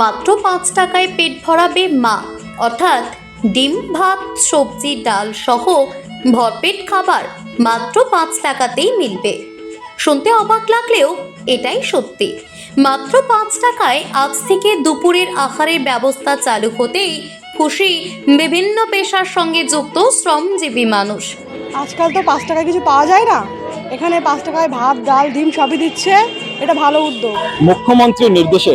মাত্র পাঁচ টাকায় পেট ভরাবে মা। অর্থাৎ ডিম ভাত সবজি ডাল সহ ভরপেট খাবার মাত্র পাঁচ টাকাতেই মিলবে। শুনতে অবাক লাগলেও এটাই সত্যি। মাত্র পাঁচ টাকায় আজ থেকে দুপুরের আহারের ব্যবস্থা চালু হতেই খুশি বিভিন্ন পেশার সঙ্গে যুক্ত শ্রমজীবী মানুষ। আজকাল তো পাঁচ টাকায় কিছু পাওয়া যায় না। এখানে পাঁচ টাকায় ভাত ডাল ডিম সবই দিচ্ছে। এটা ভালো উদ্যোগ। মুখ্যমন্ত্রীর নির্দেশে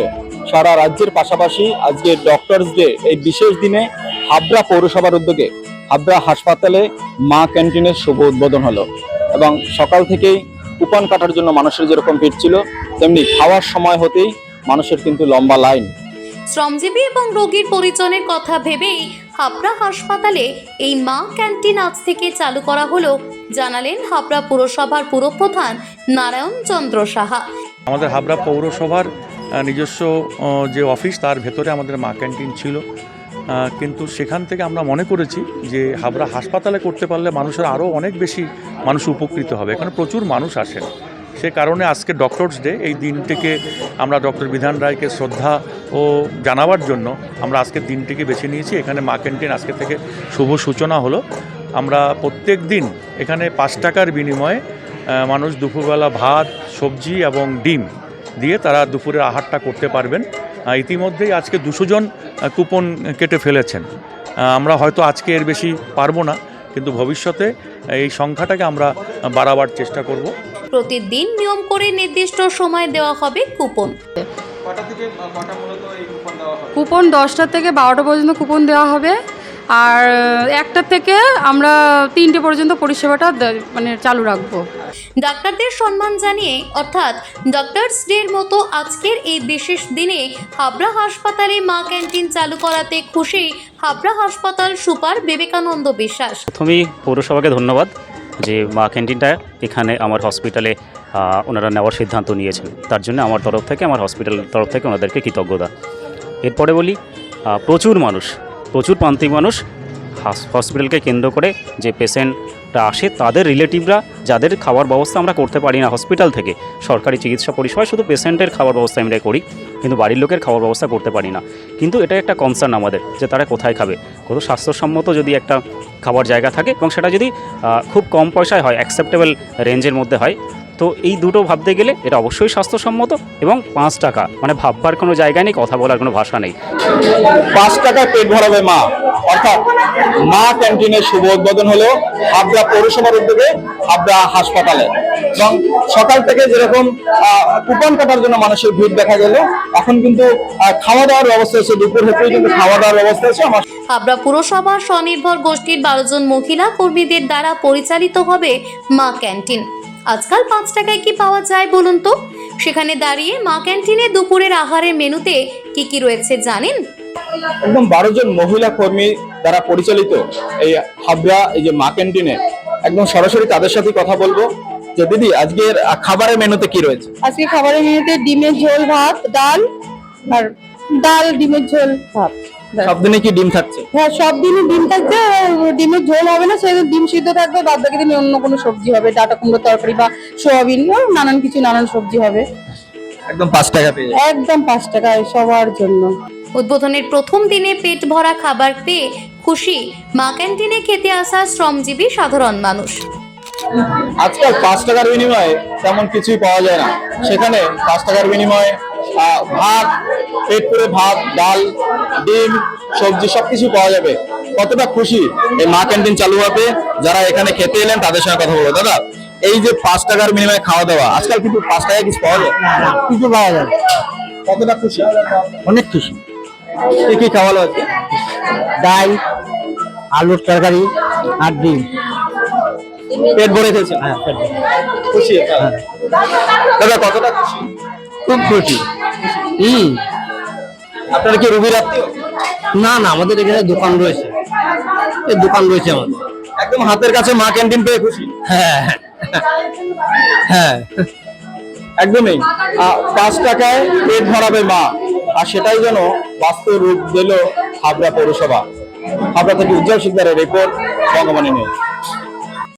সারা রাজ্যের পাশাপাশি আজকে ডক্টরস ডে এই বিশেষ দিনে হাবড়া পৌরসভার উদ্যোগে হাবড়া হাসপাতালে মা ক্যান্টিনের শুভ উদ্বোধন হলো। এবং সকাল থেকেই কুপন কাটার জন্য মানুষের যেরকম ভিড় ছিল তেমনি খাওয়ার সময় হতেই মানুষের কিন্তু লম্বা লাইন। শ্রমজীবী এবং রোগীর পরিজনের কথা ভেবেই হাবড়া হাসপাতালে এই মা ক্যান্টিন আজ থেকে চালু করা হলো জানালেন হাবড়া পুরসভার পুরপ্রধান নারায়ণ চন্দ্র সাহা। আমাদের হাবড়া পৌরসভার নিজস্ব যে অফিস, তার ভেতরে আমাদের মা ক্যান্টিন ছিল। কিন্তু সেখান থেকে আমরা মনে করেছি যে হাবড়া হাসপাতালে করতে পারলে মানুষের আরও অনেক বেশি মানুষ উপকৃত হবে। এখানে প্রচুর মানুষ আসেন। সে কারণে আজকে ডক্টরস ডে এই দিনটিকে আমরা ডক্টর বিধান রায়কে শ্রদ্ধা ও জানাবার জন্য আমরা আজকের দিনটিকে বেছে নিয়েছি। এখানে মা ক্যান্টিন আজকে থেকে শুভ সূচনা হলো। আমরা প্রত্যেক দিন এখানে পাঁচ টাকার বিনিময়ে মানুষ দুপুরবেলা ভাত, সবজি এবং ডিম দিয়ে তারা দুপুরের আহারটা করতে পারবেন। ইতিমধ্যেই আজকে দুশো জন কুপন কেটে ফেলেছেন। আমরা হয়তো আজকে এর বেশি পারব না কিন্তু ভবিষ্যতে এই সংখ্যাটাকে আমরা বাড়াবার চেষ্টা করব। প্রতিদিন নিয়ম করে নির্দিষ্ট সময় দেওয়া হবে কুপন। কুপন দশটা থেকে বারোটা পর্যন্ত কুপন দেওয়া হবে। আর একটা থেকে আমরা তিনটে পর্যন্ত পরিষেবাটা মানে চালু রাখব। ডাক্তারদের সম্মান জানিয়ে অর্থাৎ ডক্টরস ডের মতো আজকের এই বিশেষ দিনে হাবড়া হাসপাতালে মা ক্যান্টিন চালু করাতে খুশি হাবড়া হাসপাতাল সুপার বিবেকানন্দ বিশ্বাস। প্রথমেই পৌরসভাকে ধন্যবাদ যে মা ক্যান্টিনটা এখানে আমার হসপিটালে ওনারা নেওয়ার সিদ্ধান্ত নিয়েছেন। তার জন্য আমার তরফ থেকে আমার হসপিটালের তরফ থেকে ওনাদেরকে কৃতজ্ঞতা। এরপরে বলি প্রচুর মানুষ প্রচুর প্রান্তিক মানুষ হাস- হসপিটালকে কেন্দ্র করে যে পেশেন্টরা আসে, তাদের রিলেটিভরা, যাদের খাবার ব্যবস্থা আমরা করতে পারি না হসপিটাল থেকে। সরকারি চিকিৎসা পরিষেবায় শুধু পেশেন্টের খাবার ব্যবস্থা আমরা করি, কিন্তু বাড়ির লোকের খাবার ব্যবস্থা করতে পারি না। কিন্তু এটা একটা কনসার্ন আমাদের যে তারা কোথায় খাবে। কত স্বাস্থ্যসম্মত যদি একটা খাবার জায়গা থাকে এবং সেটা যদি খুব কম পয়সায় হয় অ্যাকসেপ্টেবল রেঞ্জের মধ্যে হয় তো এই দুটো ভাবতে গেলে এটা অবশ্যই স্বাস্থ্যসম্মত এবং পাঁচ টাকা। মানে ভাববার কোনো জায়গা নেই কথা বলার কোনো ভাষা নেই। পাঁচ টাকায় পেট ভরাবে মা। অর্থাৎ মা ক্যান্টিনের শুভ উদ্বোধন হলো হাবড়া পৌরসভার উদ্যোগে হাবড়া হাসপাতালে। এবং সকাল থেকে যেরকম কুপন কাটার জন্য মানুষের ভিড় দেখা গেল এখন কিন্তু খাওয়া দাওয়ার ব্যবস্থা আছে দুপুর হতেই কিন্তু খাওয়া দাওয়ার ব্যবস্থা আছে আমার হাবড়া পুরসভা স্বনির্ভর গোষ্ঠীর বারো জন মহিলা কর্মীদের দ্বারা পরিচালিত হবে মা ক্যান্টিন। আজকাল পাঁচ টাকায় কি পাওয়া যায় বলুন তো? সেখানে দাঁড়িয়ে মা ক্যান্টিনে দুপুরের আহারের মেনুতে কি কি রয়েছে জানেন? একদম বারো জন মহিলা কর্মী দ্বারা পরিচালিত এই হাবড়া এই যে মা ক্যান্টিনে একদম সরাসরি তাদের সাথে কথা বলব। যে দিদি আজকের খাবারের মেনুতে কি রয়েছে? আজকে খাবারের মেনুতে ডিমের ঝোল ভাত ডাল আর ডাল ডিমের ঝোল ভাত। সব দিনে কি ডিম থাকছে? হ্যাঁ সব দিনই ডিম থাকবে ডিমের ঝোল হবে না সেদিন ডিম সিদ্ধ থাকবে বাদ বাকি দিন অন্য কোনো সবজি হবে ডাটা কুমড়োর তরকারি বা সোয়াবিন নানান কিছু নানান সবজি হবে। একদম পাঁচ টাকা পেয়ে একদম পাঁচ টাকায় সবার জন্য। উদ্বোধনের প্রথম দিনে পেট ভরা খাবার পেয়ে খুশি মা ক্যান্টিনে খেতে আসা শ্রমজীবী সাধারণ মানুষ। আজকাল পাঁচ টাকার বিনিময়ে তেমন কিছুই পাওয়া যায় না। সেখানে পাঁচ টাকার বিনিময়ে ভাত পেট করে ভাত ডাল ডিম সবজি সবকিছু পাওয়া যাবে। কতটা খুশি এই মা ক্যান্টিন চালু হবে যারা এখানে খেতে এলেন তাদের সঙ্গে কথা বলব। দাদা এই যে পাঁচ টাকার বিনিময়ে খাওয়া দাওয়া আজকাল কিন্তু পাঁচ টাকায় কিছু পাওয়া যায়? কিছু পাওয়া যায়। কতটা খুশি? অনেক খুশি। কি কি খাওয়ালো আজকে ডাল আলুর তরকারি আর ডিম। পেট ভরে খেয়েছে হ্যাঁ খুশি? দাদা কতটা খুশি? খুব খুশি। হুম। আপনারা কি রুগীর আত্মীয়? না না আমাদের এখানে দোকান রয়েছে। এই দোকান রয়েছে আমাদের। একদম হাতের কাছে মা ক্যান্টিন পেয়ে খুশি। হ্যাঁ। হ্যাঁ। একদমই। পাঁচ টাকায় পেট ভরাবে মা আর সেটাই যেন বাস্তব রূপ দিল হাবড়া পৌরসভা। হাবড়া থেকে উজ্জ্বল সিকদারের রিপোর্ট বঙ্গবাণী নিউজ।